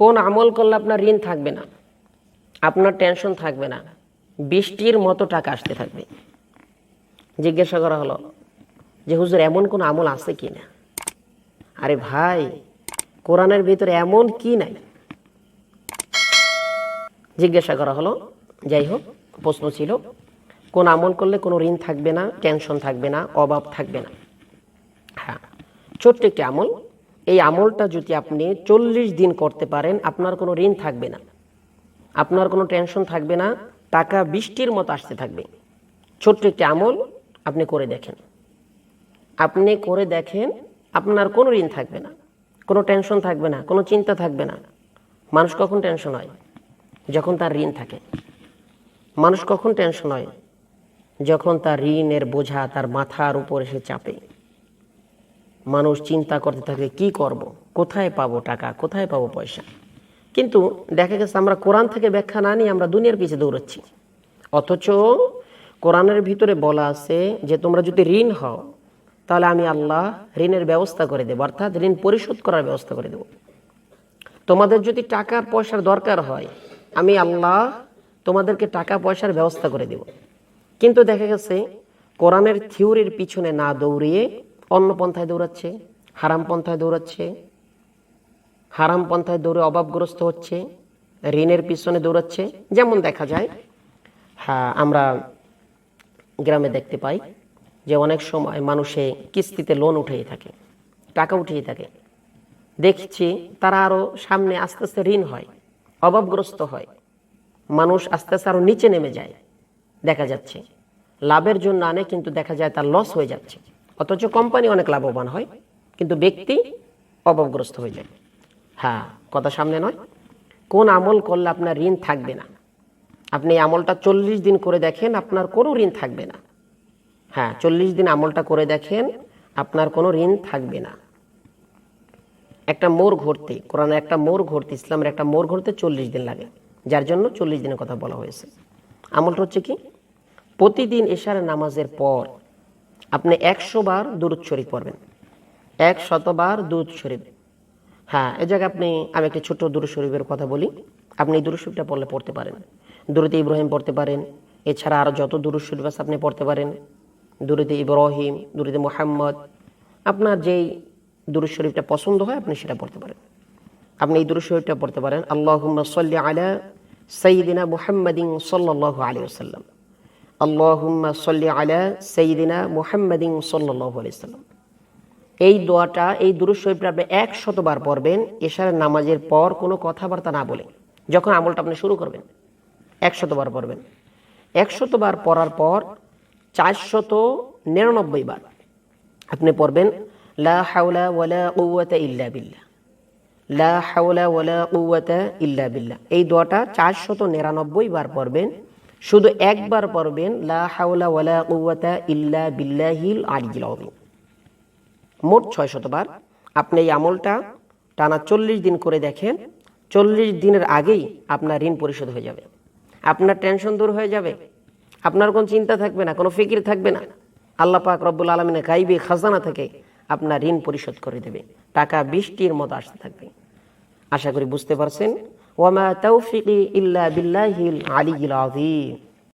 কোন আমল করলে আপনার ঋণ থাকবে না, আপনার টেনশন থাকবে না, বৃষ্টির মতো টাকা আসতে থাকবে। জিজ্ঞাসা করা হলো যে, হুজুর, এমন কোন আমল আছে কি না? আরে ভাই, কোরআনের ভিতরে এমন কি নাই? জিজ্ঞাসা করা হলো, যাই হোক, প্রশ্ন ছিল, কোন আমল করলে কোনো ঋণ থাকবে না টেনশন থাকবে না, অভাব থাকবে না? হ্যাঁ ছোট্ট একটি আমল। এই আমলটা যদি আপনি চল্লিশ দিন করতে পারেন, আপনার কোনো ঋণ থাকবে না। আপনার কোনো টেনশন থাকবে না, টাকা বৃষ্টির মতো আসতে থাকবে। ছোট্ট একটি আমল আপনি করে দেখেন। আপনি করে দেখেন, আপনার কোনো ঋণ থাকবে না। কোনো টেনশন থাকবে না, কোনো চিন্তা থাকবে না। মানুষ কখন টেনশন হয়? যখন তার ঋণ থাকে। মানুষ কখন টেনশন হয়? যখন তার ঋণের বোঝা তার মাথার উপর এসে চাপে। মানুষ চিন্তা করতে থাকে, কি করব? কোথায় পাবো টাকা? কোথায় পাবো পয়সা? কিন্তু দেখা গেছে আমরা কোরআন থেকে ব্যাখ্যা না নিয়ে আমরা দুনিয়ার পিছে দৌড়াচ্ছি। অথচ কোরআনের ভিতরে বলা আছে যে, তোমরা যদি ঋণ হও, তাহলে আমি আল্লাহ ঋণের ব্যবস্থা করে দেবো, অর্থাৎ ঋণ পরিশোধ করার ব্যবস্থা করে দেবো। তোমাদের যদি টাকা পয়সার দরকার হয়, আমি আল্লাহ তোমাদেরকে টাকা পয়সার ব্যবস্থা করে দেব। কিন্তু দেখা গেছে, কোরআনের থিওরির পিছনে না দৌড়িয়ে অন্য পন্থায় দৌড়াচ্ছে, হারাম পন্থায় দৌড়াচ্ছে, হারাম পন্থায় দৌড়ে অভাবগ্রস্ত হচ্ছে, ঋণের পিছনে দৌড়াচ্ছে। যেমন দেখা যায় হ্যাঁ আমরা গ্রামে দেখতে পাই যে অনেক সময় মানুষে কিস্তিতে লোন উঠেই থাকে, টাকা উঠিয়ে থাকে। দেখছি তারা আরও সামনে আস্তে আস্তে ঋণ হয়, অভাবগ্রস্ত হয়। মানুষ আস্তে আস্তে আরও নিচে নেমে যায়, দেখা যাচ্ছে। লাভের জন্য আনে, কিন্তু দেখা যায় তার লস হয়ে যাচ্ছে। অথচ কোম্পানি অনেক লাভবান হয়, কিন্তু ব্যক্তি অভাবগ্রস্ত হয়ে যায়। হ্যাঁ কথা সামনে নয়। কোন আমল করলে আপনার ঋণ থাকবে না? আপনি আমলটা চল্লিশ দিন করে দেখেন, আপনার কোনো ঋণ থাকবে না। হ্যাঁ চল্লিশ দিন আমলটা করে দেখেন, আপনার কোনো ঋণ থাকবে না। একটা মোর ঘুরতে কোরআনের একটা মোর ঘুরতে ইসলামের একটা মোর ঘুরতে চল্লিশ দিন লাগে। যার জন্য চল্লিশ দিনের কথা বলা হয়েছে। আমলটা হচ্ছে কি? প্রতিদিন এশার নামাজের পর আপনি একশো বার দুরুদ শরীফ পড়বেন। এক শতবার দুরুদ শরীফ। হ্যাঁ এ জায়গায় আপনি, আমি একটি ছোট্ট দুরুদ শরীফের কথা বলি। আপনি এই দুরুদ শরীফটা পড়লে পড়তে পারেন। দুরুদ ইব্রাহিম পড়তে পারেন। এছাড়া আরও যত দুরুদ শরীফ আছে আপনি পড়তে পারেন। দুরুদ ইব্রাহিম, দুরুদ মোহাম্মদ। আপনার যেই দুরুদ শরীফটা পছন্দ হয়, আপনি সেটা পড়তে পারেন। আপনি এই দুরুদ শরীফটা পড়তে পারেন। আল্লাহুম্মা সাল্লি আলা সাইয়্যিদিনা মুহাম্মাদিন সাল্লাল্লাহু আলাইহি ওয়াসাল্লাম। আলা এই দোয়াটা, এই শরীফটা আপনি এক শতবার পড়বেন, এশারের নামাজের পর কোনো কথাবার্তা না বলে যখন আমলটা আপনি শুরু করবেন এক শতবার পড়বেন। এক শতবার পড়ার পর চারশত নিরানব্বই বার আপনি পড়বেন, লা হাওলা ইল্লা বিল্লাহ। লা হাওলা ইল্লা বিল্লাহ। এই দোয়াটা চারশত নিরানব্বই বার পড়বেন শুধু একবার পড়বেন, লা হাওলা ওয়ালা কুওয়াতা ইল্লা বিল্লাহিল আলিয়্যিল আযীম। মোট ছয় শতবার আপনি এই আমলটা টানা চল্লিশ দিন করে দেখেন, চল্লিশ দিনের আগেই আপনার ঋণ পরিশোধ হয়ে যাবে। আপনার টেনশন দূর হয়ে যাবে। আপনার কোনো চিন্তা থাকবে না, কোনো ফিকির থাকবে না। আল্লাহ পাক রব্বুল আলমিনের গাইবে খাজানা থেকে আপনার ঋণ পরিশোধ করে দেবে। টাকা বৃষ্টির মতো আসতে থাকবে। আশা করি বুঝতে পারছেন? ওয়ামা তৌফিকি ইল্লা বিল্লাহিল আলিয়িল আযীম